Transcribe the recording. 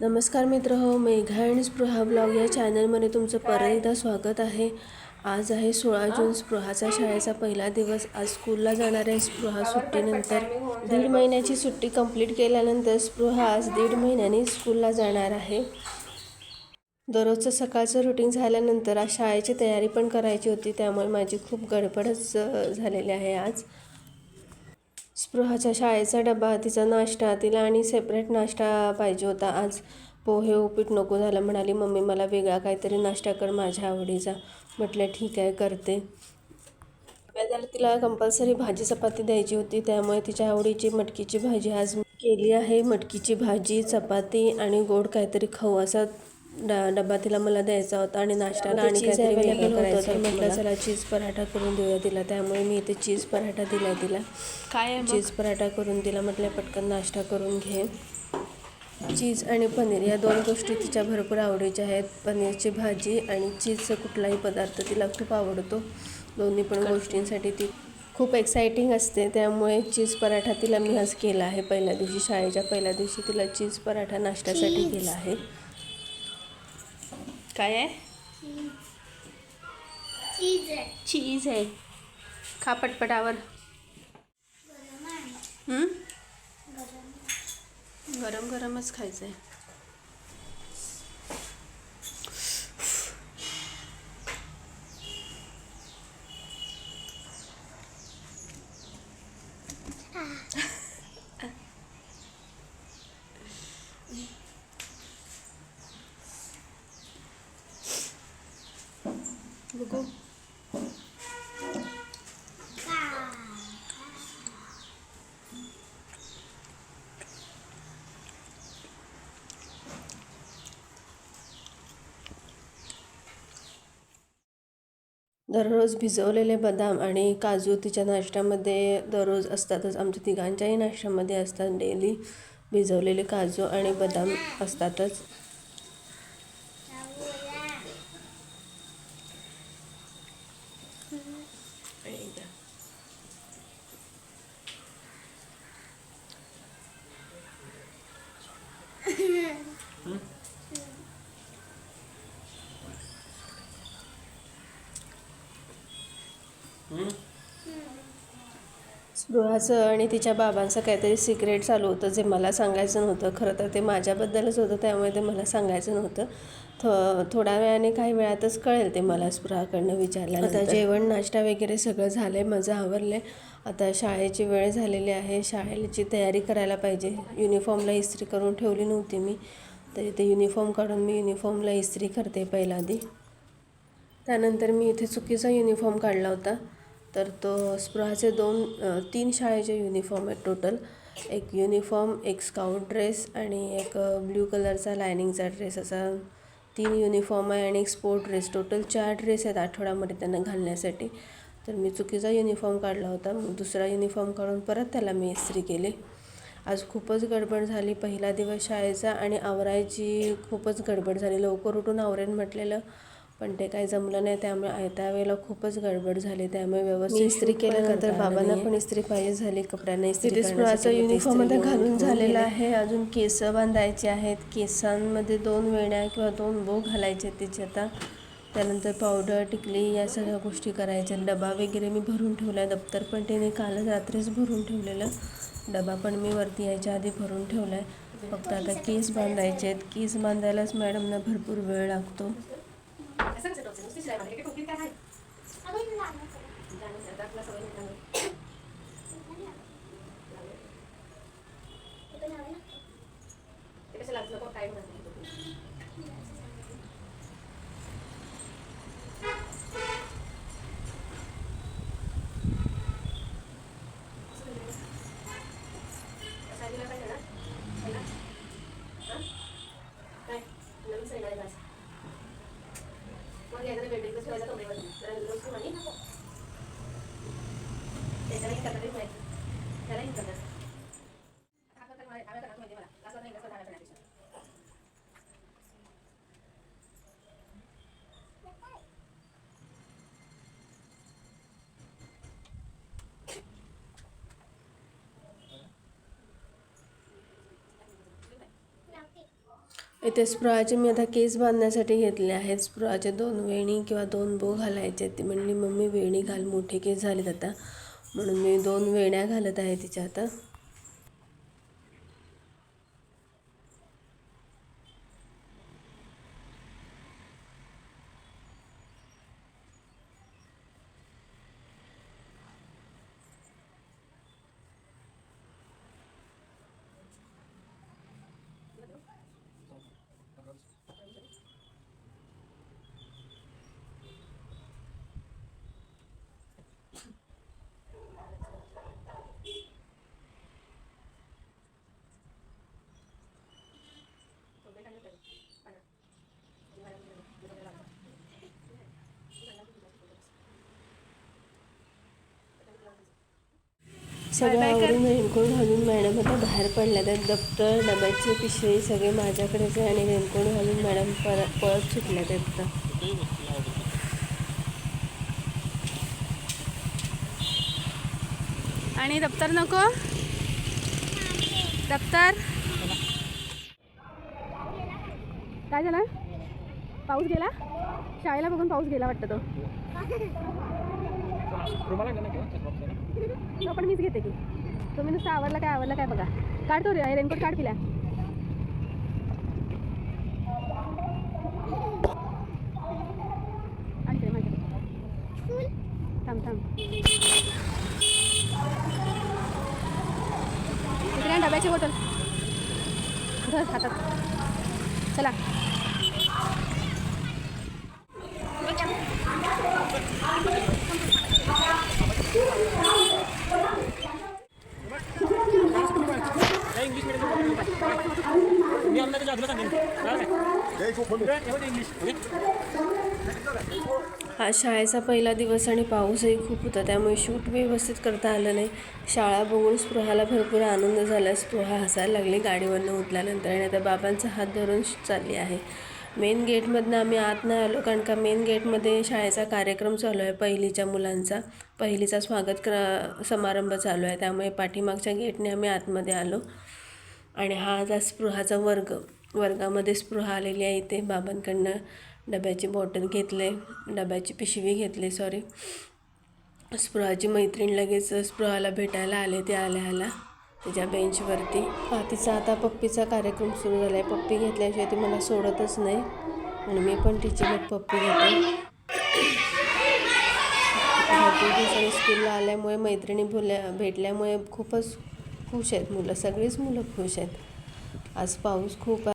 नमस्कार मित्र हो मेघा अँड स्पृहा ब्लॉग या चॅनलमध्ये तुमचं परत एकदा स्वागत आहे. आज आहे सोळा जून स्पृहाचा शाळेचा पहिला दिवस. आज स्कूलला जाणार आहे स्पृहा सुट्टीनंतर. दीड महिन्याची सुट्टी कंप्लीट केल्यानंतर स्पृहा आज दीड महिन्याने स्कूलला जाणार आहे. दररोजचं सकाळचं रुटीन झाल्यानंतर आज शाळेची तयारी पण करायची होती त्यामुळे माझी खूप गडबडच झालेली आहे आज. स्पृहाच्या शाळेचा डबा तिचा नाश्ता तिला आणि सेपरेट नाश्ता पाहिजे होता. आज पोहे उपीट नको झालं म्हणाली मम्मी मला वेगळा काहीतरी नाश्ता कर माझ्या आवडीचा म्हटलं ठीक आहे करते. डब्याला तिला कंपल्सरी भाजी चपाती द्यायची होती. त्यामुळे तिच्या आवडीची मटकीची भाजी आज मी केली आहे. मटकीची भाजी चपाती आणि गोड काहीतरी खाऊ असा डबा तिला मला द्यायचा होता आणि नाश्त्याला आणि म्हटलं चला चीज पराठा करून देऊया तिला. त्यामुळे मी इथे चीज पराठा दिला तिला. काय चीज पराठा करून दिला म्हटलं पटकन नाश्ता करून घे. चीज आणि पनीर या दोन गोष्टी तिच्या भरपूर आवडीच्या आहेत. पनीरची भाजी आणि चीजचा कुठलाही पदार्थ तिला खूप आवडतो. दोन्ही पण गोष्टींसाठी ती खूप एक्साइटिंग असते. त्यामुळे चीज पराठा तिला मी आज केला आहे. पहिल्या दिवशी शाळेच्या पहिल्या दिवशी तिला चीज पराठा नाश्त्यासाठी केला आहे. काय आहे? चीज आहे. चीज आहे. खा पटपटावर? गरम गरमच खायचं आहे. बघू. दररोज भिजवलेले बदाम आणि काजू तिच्या नाश्त्यामध्ये दररोज असतातच. आमच्या तिघांच्याही नाश्त्यामध्ये असतात. डेली भिजवलेले काजू आणि बदाम असतातच. स्पृहाचं आणि तिच्या बाबांचं काहीतरी सिक्रेट चालू होतं जे मला सांगायचं नव्हतं. खरं तर ते माझ्याबद्दलच होतं त्यामुळे ते मला सांगायचं नव्हतं. थो थोड्या वेळाने काही वेळातच कळेल ते मला स्पृहाकडनं विचारलं आता जेवण नाश्ता वगैरे सगळं झालं आहे माझं आवरलं आता शाळेची वेळ झालेली आहे. शाळेची तयारी करायला पाहिजे. युनिफॉर्मला इस्त्री करून ठेवली नव्हती मी. तर इथे युनिफॉर्म काढून मी युनिफॉर्मला इस्त्री करते पहिला आधी त्यानंतर मी इथे चुकीचा युनिफॉर्म काढला होता. तर तो स्पृहाचे दोन तीन शाळेचे युनिफॉर्म आहेत टोटल एक युनिफॉर्म एक स्काउट ड्रेस आणि एक ब्ल्यू कलरचा लायनिंगचा ड्रेस असा तीन युनिफॉर्म आहे आणि एक स्पोर्ट ड्रेस टोटल चार ड्रेस आहेत आठवड्यामध्ये त्यांना घालण्यासाठी. तर मी चुकीचा युनिफॉर्म काढला होता. दुसरा युनिफॉर्म काढून परत त्याला मी इस्त्री केली. आज खूपच गडबड झाली. पहिला दिवस शाळेचा आणि आवरायची खूपच गडबड झाली. लवकर उठून आवरेन म्हटलेलं पण ते काही जमलं नाही. त्यामुळे आयत्या वेळेला खूपच गडबड झाली. त्यामुळे व्यवस्थित इस्त्री केल्यानंतर बाबांना पण इस्त्री पाहिजे झाली. कपड्यांना इस्त्री स्पृहाचा युनिफॉर्म आता घालून झालेला आहे. अजून केस बांधायचे आहेत. केसांमध्ये दोन वेण्या किंवा दोन बो घालायचे तिचे आता. त्यानंतर पावडर टिकली या सगळ्या गोष्टी करायच्या. डबा वगैरे मी भरून ठेवला दप्तर पण त्याने कालच रात्रीच भरून ठेवलेलं. डबा पण मी वरती यायच्या आधी भरून ठेवला आहे फक्त आता केस बांधायचे आहेत. केस बांधायलाच मॅडमना भरपूर वेळ लागतो. पण सैला जायचा मग एकदा बेडरूम ठेवायचा कमरेमध्ये तर लोक ठेवा त्याला हे इथे स्प्रॉचे मी आता केस बांधण्यासाठी घेतले आहेत. स्प्रॉचे दोन वेणी किंवा दोन बो घालायचे ती म्हणली मम्मी वेणी घाल मोठे केस झालेत आता. म्हणून मी दोन वेण्या घालत आहे तिच्या आता सगळं आवरून रेनकोट घालून मॅडम आता बाहेर पडल्या तर दप्तर डब्याची पिशवी सगळे माझ्याकडेच आहे आणि रेनकोट घालून मॅडम परत पळत सुटल्या आहेत आता आणि दप्तर नको? दप्तर? काय झालं? पाऊस गेला? शाळेला बघून पाऊस गेला वाटतं तो. तो पण मीच घेते की. तुम्ही नुसतं आवडलं काय आवडलं काय बघा. काढतो रे रेनकोट काढ पिला आणते माझ्या थांब थांब. इकडे डब्याची बॉटल घर हातात. चला. हा शाळेचा पहिला दिवस आणि पाऊसही खूप होता. त्यामुळे शूट व्यवस्थित करता आलं नाही. शाळा बघून स्पृहाला भरपूर आनंद झाला. स्पृहा हसायला लागली. गाडीवरनं उठल्यानंतर आणि आता बाबांचा हात धरून चालली आहे. मेन गेटमधनं आम्ही आत नाही आलो कारण का मेन गेटमध्ये शाळेचा कार्यक्रम चालू आहे. पहिलीच्या मुलांचा पहिलीचा स्वागत क्र समारंभ चालू आहे. त्यामुळे पाठीमागच्या गेटने आम्ही आतमध्ये आलो. आणि हा आता स्पृहाचा वर्ग. वर्गामध्ये स्पृहा आलेली आहे. इथे बाबांकडनं डब्याची बॉटल घेतले डब्याची पिशवी घेतली सॉरी स्पृहाची मैत्रीण लगेच स्पृहाला भेटायला आले ते आल्या आल्या तिच्या बेंचवरती. हा तिचा आता पप्पीचा कार्यक्रम सुरू झाला आहे पप्पी घेतल्याशिवाय ती मला सोडतच नाही. आणि मी पण तिची मग पप्पी घेते. भरपूर दिवसांनी स्कूलला आल्यामुळे मैत्रिणी बोलल्या भेटल्यामुळे खूपच खुश आहेत मुलं. सगळीच मुलं खुश आहेत. आज पाऊस खूप आहे.